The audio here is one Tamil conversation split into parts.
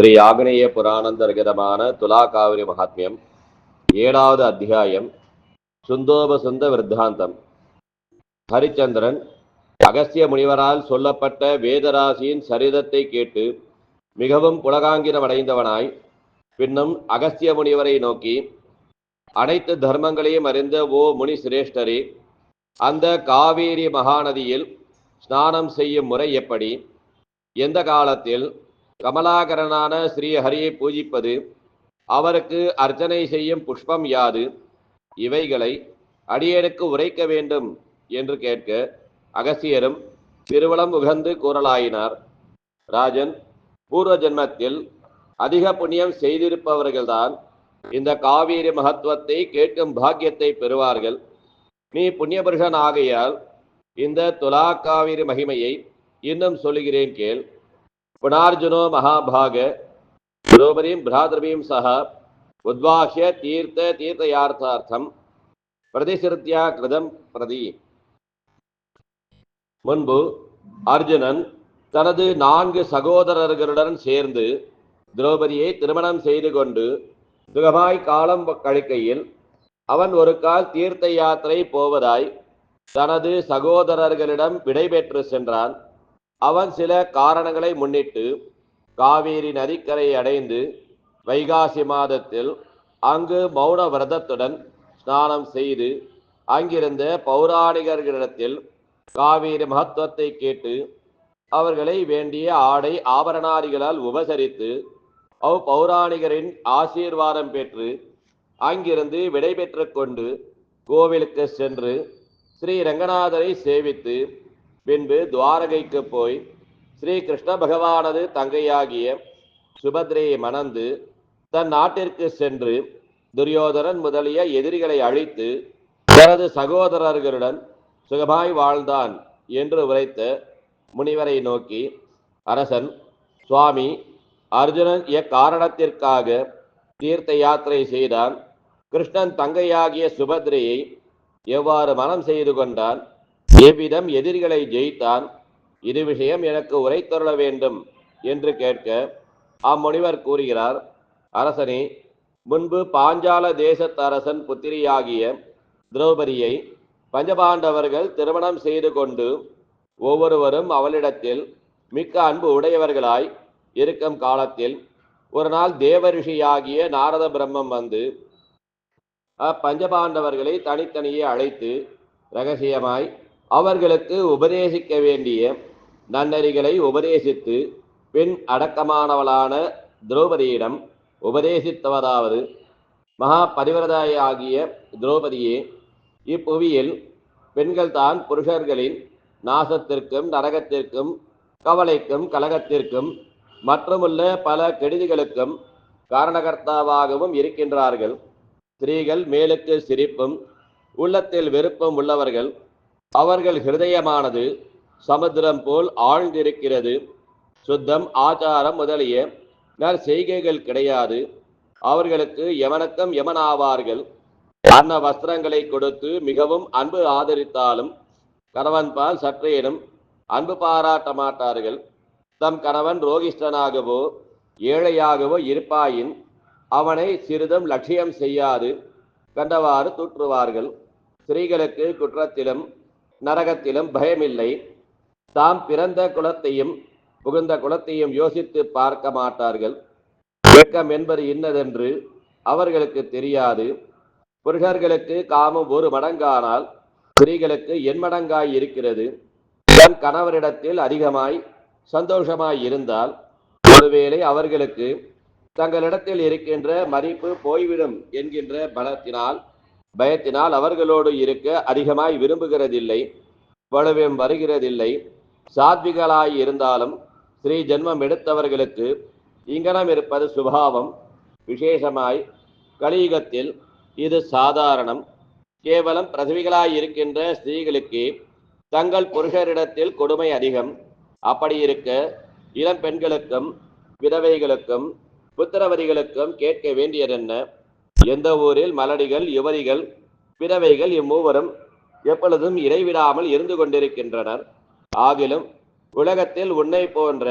ஸ்ரீ ஆகனேய புராணந்தர்கதமான துலா காவிரி மகாத்மியம் ஏழாவது அத்தியாயம் சுந்தோபசுந்த விருத்தாந்தம். ஹரிச்சந்திரன் அகஸ்திய முனிவரால் சொல்லப்பட்ட வேதராசியின் சரிதத்தை கேட்டு மிகவும் புலகாங்கிரமடைந்தவனாய் பின்னும் அகஸ்திய முனிவரை நோக்கி அனைத்து தர்மங்களையும் அறிந்த ஓ முனி சிரேஷ்டரே அந்த காவேரி மகாநதியில் ஸ்நானம் செய்யும் முறை எப்படி? எந்த காலத்தில்? கமலாகரனான ஸ்ரீஹரியை பூஜிப்பது அவருக்கு அர்ச்சனை செய்யும் புஷ்பம் யாது? இவைகளை அடியேனுக்கு உரைக்க வேண்டும் என்று கேட்க அகசியரும் திருவளம் உகந்து கூறலாயினார். ராஜன் பூர்வ ஜென்மத்தில் அதிக புண்ணியம் செய்திருப்பவர்கள்தான் இந்த காவேரி மகத்துவத்தை கேட்கும் பாக்கியத்தை பெறுவார்கள். நீ புண்ணியபுருஷன் ஆகையால் இந்த துலா காவிரி மகிமையை இன்னும் சொல்லுகிறேன் கேள். புனார்ஜுனோ மகாபாக திரௌபதியும் பிராதரவியும் சக உத்வாஹ்ய தீர்த்த தீர்த்தயார்த்தார்த்தம் பிரதிசிருத்தியா கிருதம் பிரதி. முன்பு அர்ஜுனன் தனது நான்கு சகோதரர்களுடன் சேர்ந்து திரௌபதியை திருமணம் செய்து கொண்டு சுகமாய் காலம் கழிக்கையில் அவன் ஒரு கால் தீர்த்த யாத்திரை போவதாய் தனது சகோதரர்களிடம் விடைபெற்று சென்றான். அவன் சில காரணங்களை முன்னிட்டு காவேரி நதிக்கரையை அடைந்து வைகாசி மாதத்தில் அங்கு மௌன விரதத்துடன் ஸ்நானம் செய்து அங்கிருந்த பௌராணிகர்களிடத்தில் காவேரி மகத்துவத்தை கேட்டு அவர்களை வேண்டிய ஆடை ஆபரணாதிகளால் உபசரித்து அவ் பௌராணிகரின் ஆசீர்வாதம் பெற்று அங்கிருந்து விடைபெற்று கொண்டு கோவிலுக்கு சென்று ஸ்ரீ ரங்கநாதரை சேவித்து பின்பு துவாரகைக்கு போய் ஸ்ரீ கிருஷ்ண பகவானது தங்கையாகிய சுபத்ரையை மணந்து தன் நாட்டிற்கு சென்று துரியோதனன் முதலிய எதிரிகளை அழித்து தனது சகோதரர்களுடன் சுகமாய் வாழ்ந்தான் என்று உரைத்த முனிவரை நோக்கி அரசன் சுவாமி அர்ஜுனன் எக்காரணத்திற்காக தீர்த்த யாத்திரை செய்தான். கிருஷ்ணன் தங்கையாகிய சுபத்ரையை எவ்வாறு மனம் செய்து கொண்டான்? எவ்விதம் எதிரிகளை ஜெயித்தான் இது விஷயம் எனக்கு உரைத்தருள வேண்டும் என்று கேட்க அம்முனிவர் கூறுகிறார் அரசனே முன்பு பாஞ்சால தேசத்து அரசன் புத்திரியாகிய திரௌபதியை பஞ்சபாண்டவர்கள் திருமணம் செய்து கொண்டு ஒவ்வொருவரும் அவளிடத்தில் மிக்க அன்பு உடையவர்களாய் இருக்கும் காலத்தில் ஒரு நாள் தேவரிஷியாகிய நாரத பிரம்மம் வந்து அப்பஞ்சபாண்டவர்களை தனித்தனியே அழைத்து ரகசியமாய் அவர்களுக்கு உபதேசிக்க வேண்டிய நன்னறிகளை உபதேசித்து பெண் அடக்கமானவளான திரௌபதியிடம் உபதேசித்தவதாவது மகா பரிவரதாயாகிய திரௌபதியே இப்புவியில் பெண்கள் தான் புருஷர்களின் நாசத்திற்கும் நரகத்திற்கும் கவலைக்கும் கலகத்திற்கும் மற்றுமுள்ள பல கெடுதிகளுக்கும் காரணகர்த்தாவாகவும் இருக்கின்றார்கள். ஸ்திரீகள் மேலுக்கு சிரிப்பும் உள்ளத்தில் வெறுப்பும் உள்ளவர்கள் அவர்கள் ஹிருதயமானது சமுத்திரம் போல் ஆழ்ந்திருக்கிறது. சுத்தம் ஆச்சாரம் முதலிய நற்செய்கைகள் கிடையாது. அவர்களுக்கு எவனுக்கும் எமனாவார்கள் அன்ன வஸ்திரங்களை கொடுத்து மிகவும் அன்பு ஆதரித்தாலும் கணவன் பால் சற்றேனும் அன்பு பாராட்ட மாட்டார்கள். தம் கணவன் ரோகிஷ்டனாகவோ ஏழையாகவோ இருப்பாயின் அவனை சிறிதும் லட்சியம் செய்யாது. கண்டவாறு தூற்றுவார்கள். ஸ்திரீகளுக்கு குற்றத்திலும் நரகத்திலும் பயமில்லை. தாம் பிறந்த குலத்தையும் புகுந்த குலத்தையும் யோசித்து பார்க்க மாட்டார்கள். வெட்கம் என்பது இன்னதென்று அவர்களுக்கு தெரியாது. புருஷர்களுக்கு காமம் ஒரு மடங்கானால் ஸ்திரீகளுக்கு எண்மடங்காய் இருக்கிறது. தன் கணவரிடத்தில் அதிகமாய் சந்தோஷமாய் இருந்தால் ஒருவேளை அவர்களுக்கு தங்களிடத்தில் இருக்கின்ற மதிப்பு போய்விடும் என்கின்ற பலத்தினால் பயத்தினால் அவர்களோடு இருக்க அதிகமாய் விரும்புகிறதில்லை வலுவும் வருகிறதில்லை. சாத்விகளாய் இருந்தாலும் ஸ்ரீ ஜென்மம் எடுத்தவர்களுக்கு இங்கனம் இருப்பது சுபாவம். விசேஷமாய் கலியுகத்தில் இது சாதாரணம். கேவலம் பிரசவிகளாய் இருக்கின்ற ஸ்திரீகளுக்கு தங்கள் புருஷரிடத்தில் கொடுமை அதிகம். அப்படி இருக்க இளம் பெண்களுக்கும் விதவைகளுக்கும் புத்திரவதிகளுக்கும் கேட்க வேண்டியதென்ன? எந்த ஊரில் மலடிகள் யுவதிகள் பிறவைகள் இம்மூவரும் எப்பொழுதும் இடைவிடாமல் இருந்து கொண்டிருக்கின்றனர். ஆகிலும் உலகத்தில் உன்னை போன்ற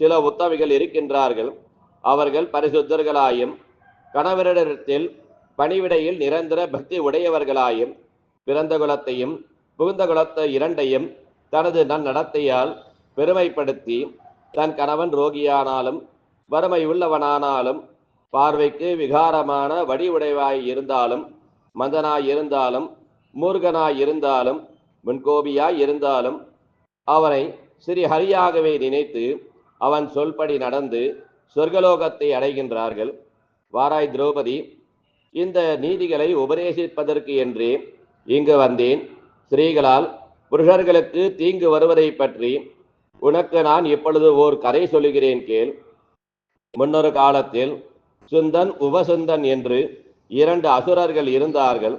சில உத்தமிகள் இருக்கின்றார்கள். அவர்கள் பரிசுத்தர்களாயும் கணவரிடத்தில் பணிவிடையில் நிரந்தர பக்தி உடையவர்களாயும் பிறந்த குலத்தையும் புகுந்த குலத்தை இரண்டையும் தனது நன்னடத்தையால் பெருமைப்படுத்தி தன் கணவன் ரோகியானாலும் வறுமை உள்ளவனானாலும் பார்வைக்கு விகாரமான வடிவுடைவாய் இருந்தாலும் மந்தனாய் இருந்தாலும் மூர்கனாய் இருந்தாலும் முன்கோபியாய் இருந்தாலும் அவனை ஸ்ரீ ஹரியாகவே நினைத்து அவன் சொல்படி நடந்து சொர்க்கலோகத்தை அடைகின்றார்கள். வாராய் திரௌபதி இந்த நீதிகளை உபதேசிப்பதற்கு என்றே இங்கு வந்தேன். ஸ்ரீகளால் புருஷர்களுக்கு தீங்கு வருவதை பற்றி உனக்கு நான் இப்பொழுது ஓர் கதை சொல்லுகிறேன் கேள். முன்னொரு காலத்தில் சுந்தன் உபசுந்தன் என்று இரண்டு அசுரர்கள் இருந்தார்கள்.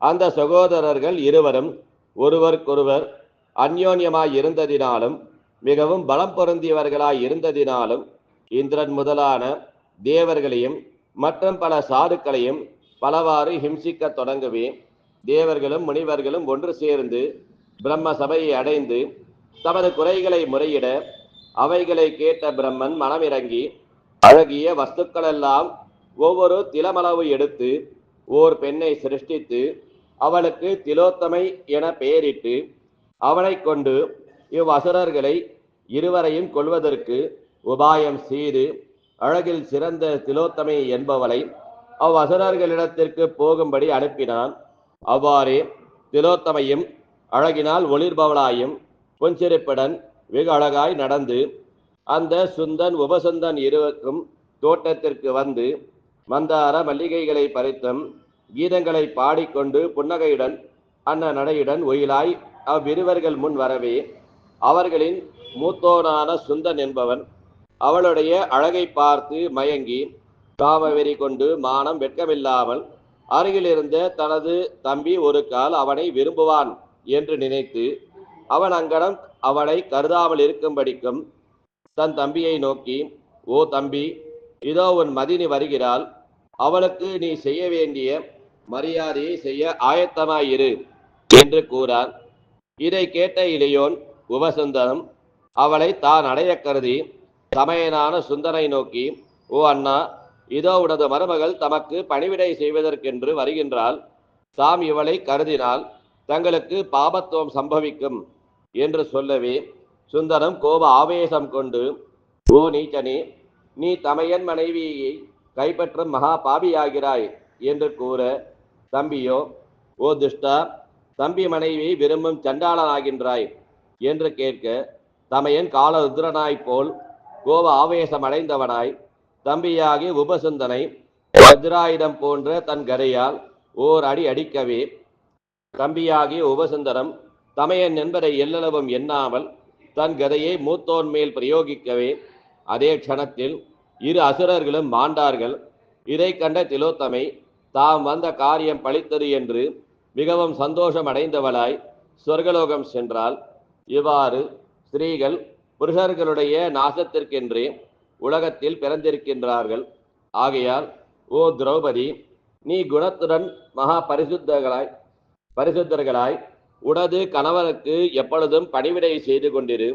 அந்த சகோதரர்கள் இருவரும் ஒருவருக்கொருவர் அந்யோன்யமாய் இருந்ததினாலும் மிகவும் பலம் பொருந்தியவர்களாய் இருந்ததினாலும் இந்திரன் முதலான தேவர்களையும் மற்றும் பல சாதுக்களையும் பலவாறு ஹிம்சிக்கத் தொடங்கவே. தேவர்களும் முனிவர்களும் ஒன்று சேர்ந்து பிரம்ம சபையை அடைந்து தமது குறைகளை முறையிட அவைகளை கேட்ட பிரம்மன் மனமிறங்கி அழகிய வஸ்துக்களெல்லாம் ஒவ்வொரு திலமளவு எடுத்து ஓர் பெண்ணை சிருஷ்டித்து அவளுக்கு திலோத்தமை என பெயரிட்டு அவளைக் கொண்டு இவ்வசுரர்களை இருவரையும் கொள்வதற்கு உபாயம் செய்து அழகில் சிறந்த திலோத்தமை என்பவளை அவ்வசுரர்களிடத்திற்கு போகும்படி அனுப்பினான். அவ்வாறே திலோத்தமையும் அழகினால் ஒளிர்பவளாயும் பொன்சிரிப்புடன் வெகு அழகாய் நடந்து அந்த சுந்தன் உபசுந்தன் இருவருக்கும் தோட்டத்திற்கு வந்து மந்தார மல்லிகைகளை பறித்தும் கீதங்களை பாடிக்கொண்டு புன்னகையுடன் அன்ன நடையுடன் ஒயிலாய் அவ்விருவர்கள் முன் வரவே அவர்களின் மூத்தோனான சுந்தன் என்பவன் அவளுடைய அழகை பார்த்து மயங்கி காமவெறி கொண்டு மானம் வெட்கமில்லாமல் அருகிலிருந்த தனது தம்பி ஒரு கால் அவனை விரும்புவான் என்று நினைத்து அவன் அங்கனம் அவளை கருதாமல் இருக்கும்படிக்கும் தன் தம்பியை நோக்கி ஓ தம்பி இதோ உன் மதினி வருகிறாள். அவளுக்கு நீ செய்ய வேண்டிய மரியாதையை செய்ய ஆயத்தமாயிரு என்று கூறான் இதை கேட்ட இளையோன் உபசுந்தரம் அவளை தான் அடைய கருதி சமயனான சுந்தரை நோக்கி ஓ அண்ணா இதோ உனது மருமகள் தமக்கு பணிவிடை செய்வதற்கென்று வருகின்றாள். தாம் இவளை கருதினால் தங்களுக்கு பாபத்துவம் சம்பவிக்கும் என்று சொல்லவே சுந்தரம் கோப ஆவேசம் கொண்டு ஓ நீச்சனே நீ தமையன் மனைவியை கைப்பற்றும் மகா பாவியாகிறாய் என்று கூற தம்பியோ ஓ துஷ்டா தம்பி மனைவி விரும்பும் சண்டாளனாகின்றாய் என்று கேட்க தமையன் காலருத்ரனாய் போல் கோப ஆவேசம் அடைந்தவனாய் தம்பியாகி உபசுந்தனை வஜ்ராயுதம் போன்ற தன் கரையால் ஓர் அடி அடிக்கவே தம்பியாகிய உபசுந்தரம் தமையன் என்பதை எல்லளவும் எண்ணாமல் தன் கதையை மூத்தோன் மேல் பிரயோகிக்கவே அதே க்ஷணத்தில் இரு அசுரர்களும் மாண்டார்கள். இதை கண்ட திலோத்தமை தாம் வந்த காரியம் பழித்தது என்று மிகவும் சந்தோஷம் அடைந்தவளாய் சொர்க்கலோகம் சென்றால் இவ்வாறு ஸ்திரீகள் புருஷர்களுடைய நாசத்திற்கென்றே உலகத்தில் பிறந்திருக்கின்றார்கள். ஆகையால் ஓ திரௌபதி நீ குணத்துடன் மகா பரிசுத்தர்களாய் பரிசுத்தர்களாய் உனது கணவனுக்கு எப்பொழுதும் பணிவிடை செய்து கொண்டிரு.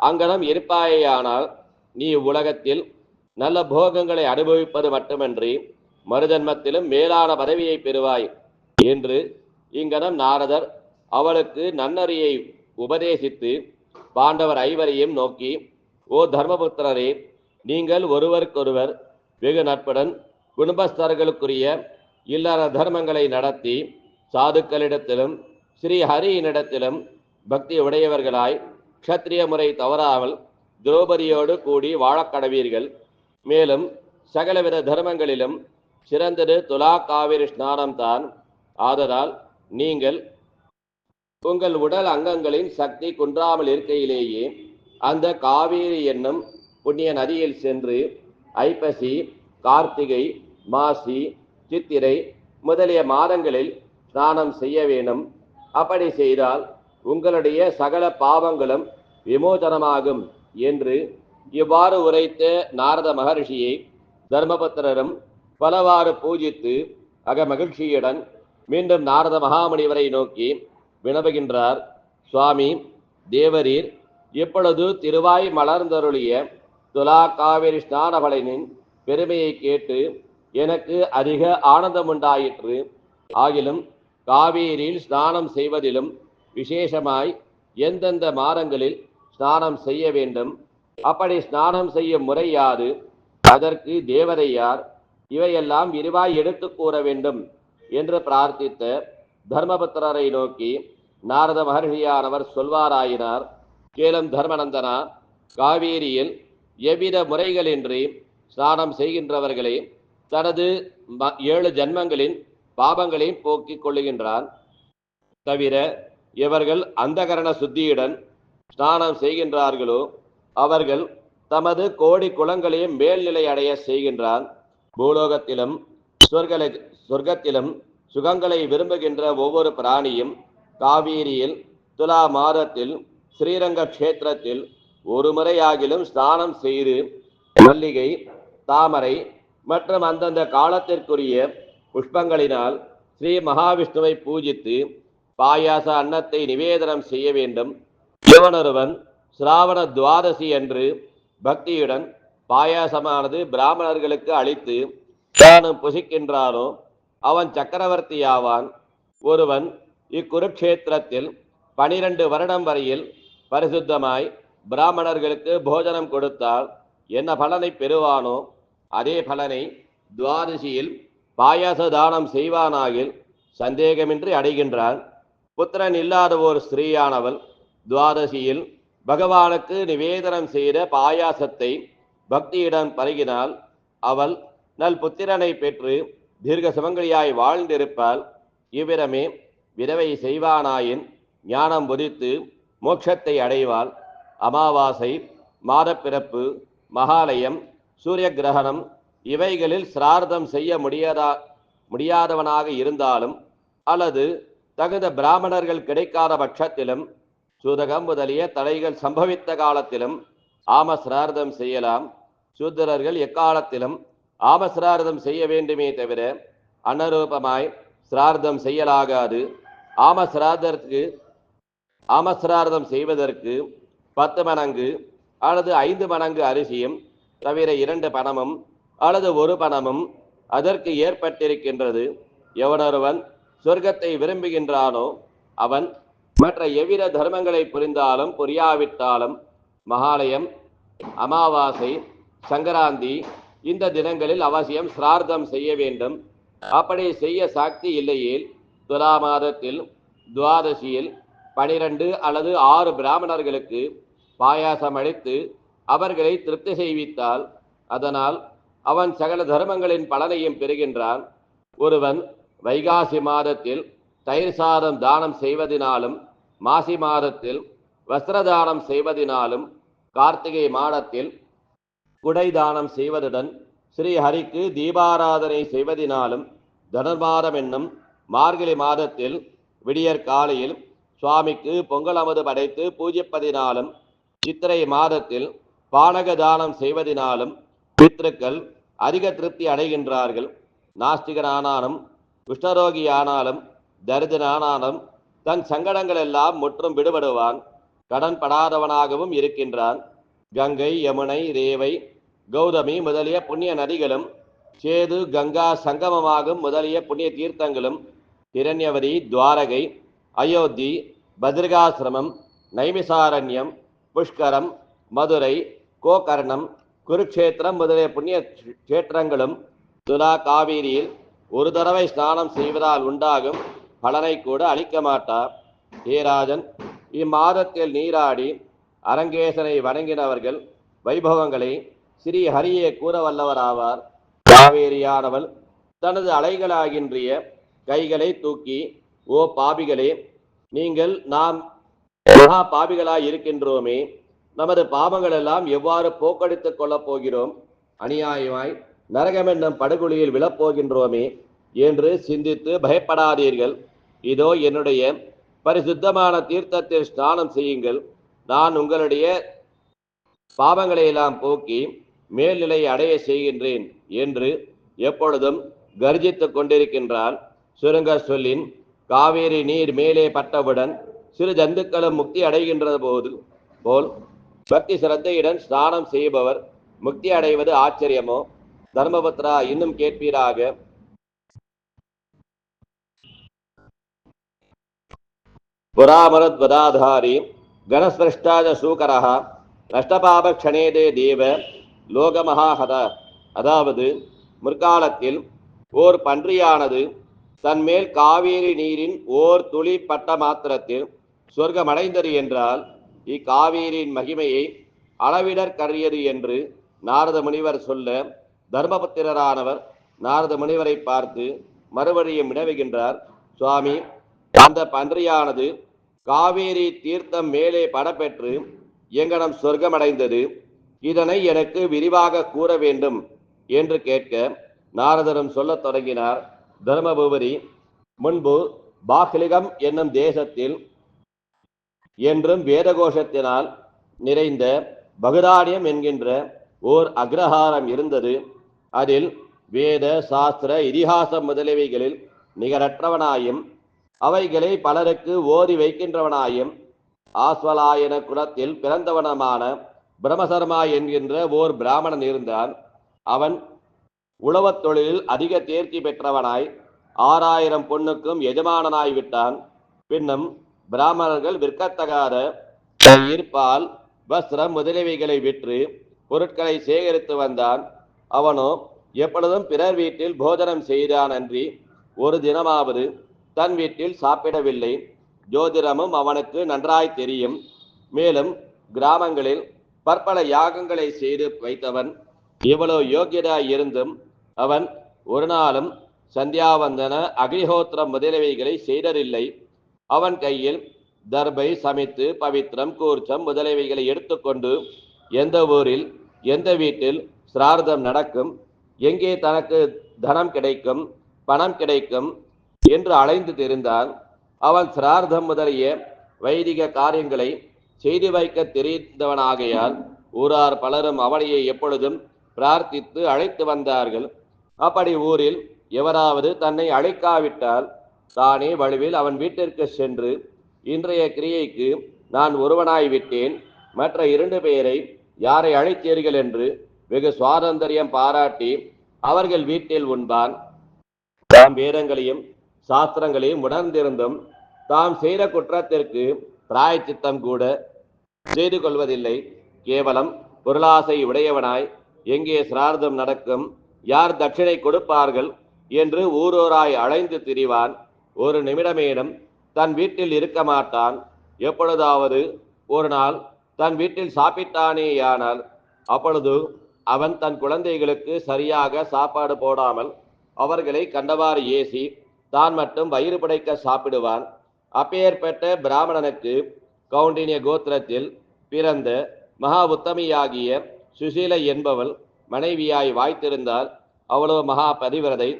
அங்கனம் இருப்பாயானால் நீ உலகத்தில் நல்ல போகங்களை அனுபவிப்பது மட்டுமன்றி மறுஜன்மத்திலும் மேலான பதவியை பெறுவாய் என்று இங்கனம் நாரதர் அவளுக்கு நன்னறியை உபதேசித்து பாண்டவர் ஐவரையும் நோக்கி ஓ தர்மபுத்திரரே நீங்கள் ஒருவருக்கொருவர் வெகு நட்புடன் குடும்பஸ்தர்களுக்குரிய இல்லற தர்மங்களை நடத்தி சாதுக்களிடத்திலும் ஸ்ரீ ஹரியினிடத்திலும் பக்தி உடையவர்களாய் க்ஷத்திரிய முறை தவறாமல் திரௌபதியோடு கூடி வாழக்கடவீர்கள் மேலும் சகலவித தர்மங்களிலும் சிறந்தது துலா காவிரி ஸ்நானம்தான். ஆதலால் நீங்கள் உங்கள் உடல் அங்கங்களின் சக்தி குன்றாமல் இருக்கையிலேயே அந்த காவேரி என்னும் புண்ணிய நதியில் சென்று ஐப்பசி கார்த்திகை மாசி சித்திரை முதலிய மாதங்களில் ஸ்நானம் செய்ய வேணும் அப்படி செய்தால் உங்களுடைய சகல பாவங்களும் விமோசனமாகும் என்று இவ்வாறு உரைத்த நாரத மகர்ஷியை தர்மபுத்திரரும் பலவாறு பூஜித்து அக மகிழ்ச்சியுடன் மீண்டும் நாரத மகாமுனிவரை நோக்கி வினவுகின்றார். சுவாமி தேவரீர் இப்பொழுது திருவாய் மலர்ந்தருளிய துலா காவிரி ஸ்நானபலனின் பெருமையை கேட்டு எனக்கு அதிக ஆனந்தம் உண்டாயிற்று ஆகிலும் காவேரியில் ஸ்நானம் செய்வதிலும் விசேஷமாய் எந்தெந்த மாதங்களில் ஸ்நானம் செய்ய வேண்டும்? அப்படி ஸ்நானம் செய்யும் முறை யாது? அதற்கு தேவதை யார்? இவையெல்லாம் விரிவாய் எடுத்து கூற வேண்டும் என்று பிரார்த்தித்த தர்மபுத்திரரை நோக்கி நாரத மகர்ஷியானவர் சொல்வாராயினார் கேளம் தர்மநந்தனா காவேரியில் எவ்வித முறைகளின்றி ஸ்நானம் செய்கின்றவர்களே தனது ம- ஏழு ஜன்மங்களின் பாபங்களையும் போக்கிக் கொள்ளுகின்றான். தவிர இவர்கள் அந்தகரண சுத்தியுடன் ஸ்நானம் செய்கின்றார்களோ அவர்கள் தமது கோடி குளங்களையும் மேல்நிலை அடைய செய்கின்றான். பூலோகத்திலும் சொர்க்கலை சொர்க்கத்திலும் சுகங்களை விரும்புகின்ற ஒவ்வொரு பிராணியும் காவேரியில் துலா மாதத்தில் ஸ்ரீரங்க கஷேத்திரத்தில் ஒரு முறையாகிலும் ஸ்நானம் செய்து மல்லிகை தாமரை மற்றும் அந்தந்த காலத்திற்குரிய புஷ்பங்களினால் ஸ்ரீ மகாவிஷ்ணுவை பூஜித்து பாயாச அன்னத்தை நிவேதனம் செய்ய வேண்டும். இவனொருவன் சிராவண துவாதசி அன்று பக்தியுடன் பாயாசமானது பிராமணர்களுக்கு அளித்து தானும் புசிக்கின்றானோ அவன் சக்கரவர்த்தி ஆவான். ஒருவன் இக்குருக்ஷேத்திரத்தில் பனிரெண்டு வருடம் வரையில் பரிசுத்தமாய் பிராமணர்களுக்கு போஜனம் கொடுத்தால் என்ன பலனை பெறுவானோ அதே பலனை துவாதசியில் பாயாச தானம் செய்வானாகில் சந்தேகமின்றி அடைகின்றான். புத்திரன் இல்லாத ஒரு ஸ்திரீயானவள் துவாதசியில் பகவானுக்கு நிவேதனம் செய்த பாயாசத்தை பக்தியிடம் பருகினால் அவள் நல் புத்திரனை பெற்று தீர்க்க சுமங்கலியாய் வாழ்ந்திருப்பாள். இவ்விதமே விதவை செய்வானாயின் ஞானம் பொதித்து மோட்சத்தை அடைவாள். அமாவாசை மாதப்பிறப்பு மகாலயம் சூரிய கிரகணம் இவைகளில் சிரார்த்தம் செய்ய முடியாதா முடியாதவனாக இருந்தாலும் அல்லது தகுந்த பிராமணர்கள் கிடைக்காத பட்சத்திலும் சூதகம் முதலிய தடைகள் சம்பவித்த காலத்திலும் ஆம சிரார்த்தம் செய்யலாம். சூத்திரர்கள் எக்காலத்திலும் ஆம சிரார்த்தம் செய்ய வேண்டுமே தவிர அனரூபமாய் சிரார்த்தம் செய்யலாகாது. ஆம சிரார்த்தத்திற்கு ஆம சிரார்த்தம் செய்வதற்கு பத்து மடங்கு அல்லது ஐந்து மடங்கு அரிசியும் தவிர இரண்டு பணமும் அல்லது ஒரு பணமும் அதற்கு ஏற்பட்டிருக்கின்றது. எவனொருவன் சொர்க்கத்தை விரும்புகின்றானோ அவன் மற்ற எவ்வித தர்மங்களை புரிந்தாலும் புரியாவிட்டாலும் மகாலயம் அமாவாசை சங்கராந்தி இந்த தினங்களில் அவசியம் சிரார்த்தம் செய்ய வேண்டும். அப்படி செய்ய சக்தி இல்லையேல் துலா மாதத்தில் துவாதசியில் பனிரெண்டு அல்லது ஆறு பிராமணர்களுக்கு பாயாசம் அளித்து அவர்களை திருப்தி செய்வித்தால் அதனால் அவன் சகல தர்மங்களின் பலனையும் பெறுகின்றான். ஒருவன் வைகாசி மாதத்தில் தயிர் சாதம் தானம் செய்வதினாலும் மாசி மாதத்தில் வஸ்திரதானம் செய்வதினாலும் கார்த்திகை மாதத்தில் குடை தானம் செய்வதுடன் ஸ்ரீ ஹரிக்கு தீபாராதனை செய்வதினாலும் தனுர்மாதம் என்னும் மார்கழி மாதத்தில் விடியற் காலையில் சுவாமிக்கு பொங்கல் அமுது படைத்து பூஜிப்பதினாலும் சித்திரை மாதத்தில் பானக தானம் செய்வதினாலும் பித்ருக்கள் அதிக திருப்தி அடைகின்றார்கள். நாஸ்திகனானாலும் குஷ்டரோகியானாலும் தரிதனானாலும் தன் சங்கடங்கள் எல்லாம் முற்றும் விடுபடுவான். கடன் படாதவனாகவும் இருக்கின்றான். கங்கை யமுனை ரேவை கௌதமி முதலிய புண்ணிய நதிகளும் சேது கங்கா சங்கமமாகும் முதலிய புண்ணிய தீர்த்தங்களும் இரண்யவதி துவாரகை அயோத்தி பத்ரிகாசிரமம் நைமிசாரண்யம் புஷ்கரம் மதுரை கோகர்ணம் குருக்ஷேத்திரம் முதலிய புண்ணிய கஷேத்திரங்களும் துலா காவேரியில் ஒரு தடவை ஸ்நானம் செய்வதால் உண்டாகும் பலனை கூட அளிக்க மாட்டார் ஹேராஜன் இம்மாதத்தில் நீராடி அரங்கேசனை வணங்கினவர்கள் வைபவங்களை ஸ்ரீ ஹரியே கூற வல்லவராவார். காவேரியானவள் தனது அலைகளாகின்றிய கைகளை தூக்கி ஓ பாபிகளே நீங்கள் நாம் மகா பாபிகளாய் இருக்கின்றோமே நமது பாவங்கள் எல்லாம் எவ்வாறு போக்கடித்துக் கொள்ளப் போகிறோம்? அநியாயமாய் நரகம் என்னும் படுகொலியில் விழப்போகின்றோமே என்று சிந்தித்து பயப்படாதீர்கள். இதோ என்னுடைய பரிசுத்தமான தீர்த்தத்தில் ஸ்நானம் செய்யுங்கள். நான் உங்களுடைய பாவங்களை எல்லாம் போக்கி மேல்நிலை அடைய செய்கின்றேன் என்று எப்பொழுதும் கர்ஜித்துக் கொண்டிருக்கின்றான். சுருங்க சொல்லின் காவேரி நீர் மேலே பட்டவுடன் சிறு ஜந்துக்களும் முக்தி அடைகின்ற போது போல் பக்தி சிரத்தையுடன் ஸ்நானம் செய்பவர் முக்தி அடைவது ஆச்சரியமோ? தர்மபத்ரா இன்னும் கேட்பீராக. புராமரத்வதாதாரி கணசிரஷ்டாஜ சூகரஹ நஷ்டபாப க்ஷணேதே தேவ லோகமகாஹத. அதாவது முற்காலத்தில் ஓர் பன்றியானது தன்மேல் காவேரி நீரின் ஓர் துளி பட்ட மாத்திரத்தில் சொர்க்கமடைந்தது என்றால் இக்காவேரியின் மகிமையை அளவிடற் கரியது என்று நாரத முனிவர் சொல்ல தர்மபுத்திரரானவர் நாரத முனிவரை பார்த்து மறுபடியும் வினவுகின்றார். சுவாமி அந்த பன்றியானது காவேரி தீர்த்தம் மேலே படப்பெற்று எங்கனம் சொர்க்கமடைந்தது. இதனை எனக்கு விரிவாக கூற வேண்டும் என்று கேட்க நாரதரும் சொல்லத் தொடங்கினார். தர்மபுரி முன்பு பாக்லிகம் என்னும் தேசத்தில் என்றும் வேதகோஷத்தினால் நிறைந்த பகுதானியம் என்கின்ற ஓர் அக்ரஹாரம் இருந்தது. அதில் வேத சாஸ்திர இதிகாசம் முதலியவைகளில் நிகரற்றவனாயும் அவைகளை பலருக்கு ஓதி வைக்கின்றவனாயும் ஆஸ்வலாயன குலத்தில் பிறந்தவனமான பிரம்மசர்மா என்கின்ற ஓர் பிராமணன் இருந்தான். அவன் உழவத் தொழிலில் அதிக தேர்ச்சி பெற்றவனாய் ஆறாயிரம் பொண்ணுக்கும் எஜமானனாய் விட்டான். பின்னும் பிராமணர்கள் விற்கத்தகாத இருப்பால் வஸ்திரம் முதலியவைகளை விற்று பொருட்களை சேகரித்து வந்தான். அவனோ எப்பொழுதும் பிறர் வீட்டில் போஜனம் செய்தான் அன்றி ஒரு தினமாவது தன் வீட்டில் சாப்பிடவில்லை. ஜோதிடமும் அவனுக்கு நன்றாய் தெரியும். மேலும் கிராமங்களில் பற்பல யாகங்களை செய்து வைத்தவன் இவ்வளவு யோகியராய் இருந்தும் அவன் ஒரு நாளும் சந்தியாவந்தன அக்னிஹோத்திரம் முதலியவைகளை செய்ததில்லை. அவன் கையில் தர்பை சமைத்து பவித்ரம் கூர்ச்சம் முதலியவைகளை எடுத்துக்கொண்டு எந்த ஊரில் எந்த வீட்டில் சிரார்த்தம் நடக்கும் எங்கே தனக்கு தனம் கிடைக்கும் பணம் கிடைக்கும் என்று அலைந்து தெரிந்தான் அவன் சிரார்த்தம் முதலிய வைதிக காரியங்களை செய்து வைக்க தெரிந்தவனாகையால் ஊரார் பலரும் அவனையை எப்பொழுதும் பிரார்த்தித்து அழைத்து வந்தார்கள். அப்படி ஊரில் எவராவது தன்னை அழைக்காவிட்டால் தானே வலுவில் அவன் வீட்டிற்கு சென்று இன்றைய கிரியைக்கு நான் ஒருவனாய் விட்டேன் மற்ற இரண்டு பேரை யாரை அழைத்தீர்கள் என்று வெகு சுவாதந்திரியம் பாராட்டி அவர்கள் வீட்டில் உண்பான். தாம் வேதங்களையும் சாஸ்திரங்களையும் உணர்ந்திருந்தும் தாம் செய்த குற்றத்திற்கு பிராயச்சித்தம் கூட செய்து கொள்வதில்லை. கேவலம் பொருளாசை உடையவனாய் எங்கே சிரார்த்தம் நடக்கும்? யார் தட்சிணை கொடுப்பார்கள்? என்று ஊரோராய் அலைந்து திரிவான். ஒரு நிமிடமேனும் தன் வீட்டில் இருக்க மாட்டான். எப்பொழுதாவது ஒரு நாள் தன் வீட்டில் சாப்பிட்டானேயானால் அப்பொழுது அவன் தன் குழந்தைகளுக்கு சரியாக சாப்பாடு போடாமல் அவர்களை கண்டவாறு ஏசி தான் மட்டும் வயிறு படைக்க சாப்பிடுவான். அப்பேற்பட்ட பிராமணனுக்கு கவுண்டினிய கோத்திரத்தில் பிறந்த மகா உத்தமியாகிய சுசீலை என்பவள் மனைவியாய் வாய்த்திருந்தால் அவ்வளவு மகா பதிவிரதை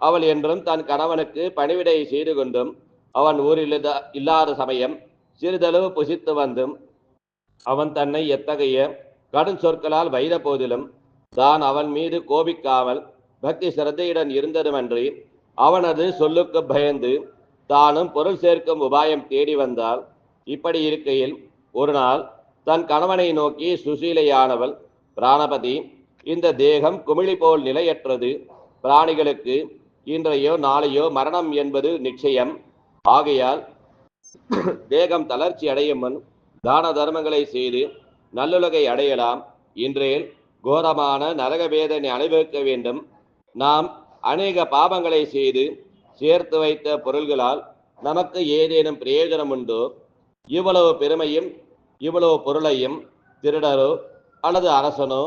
அவள் என்றும் தன் கணவனுக்கு பணிவிடை செய்து கொண்டும் அவன் ஊரில் இல்லாத சமயம் சிறிதளவு புசித்து வந்தும் அவன் தன்னை எத்தகைய கடும் சொற்களால் வைத போதிலும் தான் அவன் மீது கோபிக்காமல் பக்தி சிரத்தையுடன் இருந்ததுமன்றி அவனது சொல்லுக்கு பயந்து தானும் பொருள் சேர்க்கும் உபாயம் தேடி வந்தால் இப்படி இருக்கையில் ஒரு நாள் தன் கணவனை நோக்கி சுசீலையானவள் பிராணபதி இந்த தேகம் குமிழி போல் நிலையற்றது. பிராணிகளுக்கு இன்றையோ நாளையோ மரணம் என்பது நிச்சயம். ஆகையால் தேகம் தளர்ச்சி அடையும் முன் தான தர்மங்களை செய்து நல்லுலகை அடையலாம். இன்றேல் கோரமான நரக வேதனை அனுபவிக்க வேண்டும். நாம் அநேக பாவங்களை செய்து சேர்த்து வைத்த பொருள்களால் நமக்கு ஏதேனும் பிரயோஜனம் உண்டோ? இவ்வளவு பெருமையும் இவ்வளவு பொருளையும் திருடரோ அல்லது அரசனோ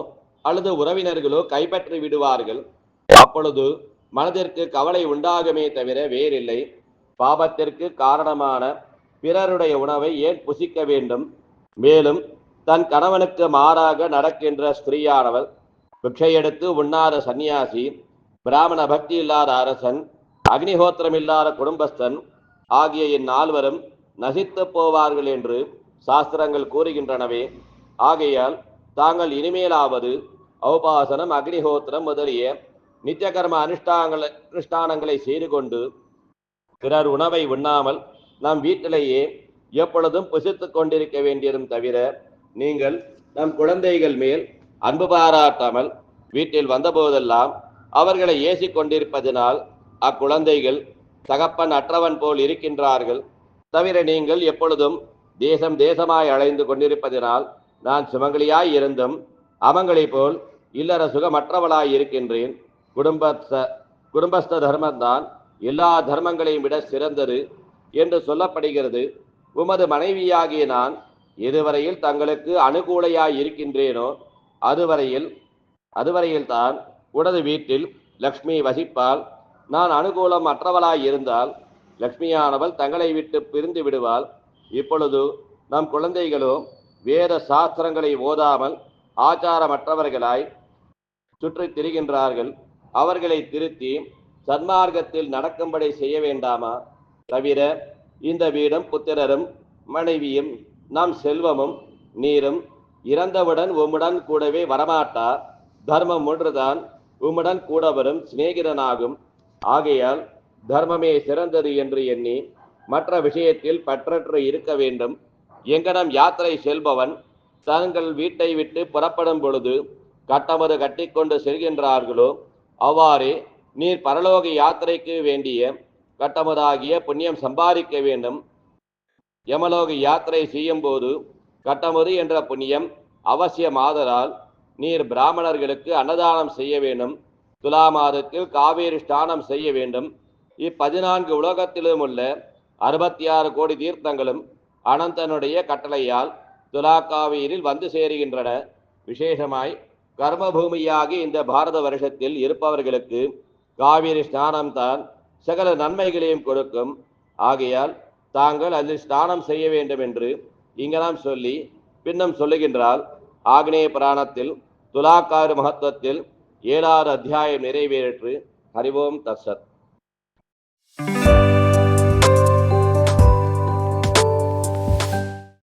அல்லது உறவினர்களோ கைப்பற்றி விடுவார்கள். அப்பொழுது மனதிற்கு கவலை உண்டாகுமே தவிர வேறில்லை. பாபத்திற்கு காரணமான பிறருடைய உணவை ஏன் புசிக்க வேண்டும்? மேலும் தன் கணவனுக்கு மாறாக நடக்கின்ற ஸ்திரீயானவள் பிக்ஷை எடுத்து உண்ணாத சந்நியாசி பிராமண பக்தி இல்லாத அரசன் அக்னிஹோத்திரம் இல்லாத குடும்பஸ்தன் ஆகிய இந்நால்வரும் நசித்து போவார்கள் என்று சாஸ்திரங்கள் கூறுகின்றனவே. ஆகையால் தாங்கள் இனிமேலாவது ஔபாசனம் அக்னிஹோத்திரம் முதலிய நித்தியகர்ம அனுஷ்டானங்களை அனுஷ்டானங்களை செய்து கொண்டு பிறர் உணவை உண்ணாமல் நம் வீட்டிலேயே எப்பொழுதும் புசித்துக் கொண்டிருக்க வேண்டியதும் தவிர நீங்கள் நம் குழந்தைகள் மேல் அன்பு பாராட்டாமல் வீட்டில் வந்தபோதெல்லாம் அவர்களை ஏசி கொண்டிருப்பதனால் அக்குழந்தைகள் தகப்பன் அற்றவன் போல் இருக்கின்றார்கள். தவிர நீங்கள் எப்பொழுதும் தேசம் தேசமாய் அலைந்து கொண்டிருப்பதினால் நான் சுமங்கலியாய் இருந்தும் அவங்களைப் போல் இல்லற சுகமற்றவளாய் இருக்கின்றேன். குடும்பஸ்த குடும்பஸ்த தர்மம்தான் எல்லா தர்மங்களையும் விட சிறந்தது என்று சொல்லப்படுகிறது. உமது மனைவியாகிய நான் எதுவரையில் தங்களுக்கு அனுகூலையாய் இருக்கின்றேனோ அதுவரையில் அதுவரையில் தான் உனது வீட்டில் லக்ஷ்மி வசிப்பால் நான் அனுகூலம் அற்றவளாய் இருந்தால் லக்ஷ்மியானவள் தங்களை விட்டு பிரிந்து விடுவாள். இப்பொழுது நம் குழந்தைகளோ வேத சாஸ்திரங்களை ஓதாமல் ஆச்சாரமற்றவர்களாய் சுற்றித் திரிகின்றார்கள். அவர்களை திருத்தி சன்மார்க்கத்தில் நடக்கும்படி செய்ய வேண்டாமா? தவிர இந்த வீடும் புத்திரரும் மனைவியும் நம் செல்வமும் நீரும் இறந்தவுடன் உம்முடன் கூடவே வரமாட்டார் தர்மம் ஒன்றுதான் உம்முடன் கூட வரும் சிநேகிதனாகும். ஆகையால் தர்மமே சிறந்தது என்று எண்ணி மற்ற விஷயத்தில் பற்றற்று இருக்க வேண்டும். எங்கனம் யாத்திரை செல்பவன் தங்கள் வீட்டை விட்டு புறப்படும் பொழுது கட்டமது கட்டிக்கொண்டு செல்கின்றார்களோ அவ்வாறே நீர் பரலோக யாத்திரைக்கு வேண்டிய கட்டமதாகிய புண்ணியம் சம்பாதிக்க வேண்டும். யமலோக யாத்திரை செய்யும் போது கட்டமது என்ற புண்ணியம் அவசியமாதலால் நீர் பிராமணர்களுக்கு அன்னதானம் செய்ய வேண்டும். துலா மாதத்தில் காவேரி ஸ்நானம் செய்ய வேண்டும். இப்பதினான்கு உலகத்திலும் உள்ள அறுபத்தி ஆறு கோடி தீர்த்தங்களும் அனந்தனுடைய கட்டளையால் துலா காவேரியில் வந்து சேருகின்றன. விசேஷமாய் கர்மபூமியாகி இந்த பாரத வருஷத்தில் இருப்பவர்களுக்கு காவிரி ஸ்நானம்தான் சகல நன்மைகளையும் கொடுக்கும். ஆகையால் தாங்கள் அதில் ஸ்நானம் செய்ய வேண்டும் என்று இங்கெல்லாம் சொல்லி பின்னம் சொல்லுகின்றால் ஆக்னேய புராணத்தில் துலாக்காறு மகத்துவத்தில் ஏழாறு அத்தியாயம் நிறைவேற்று. ஹரிவோம் தசத்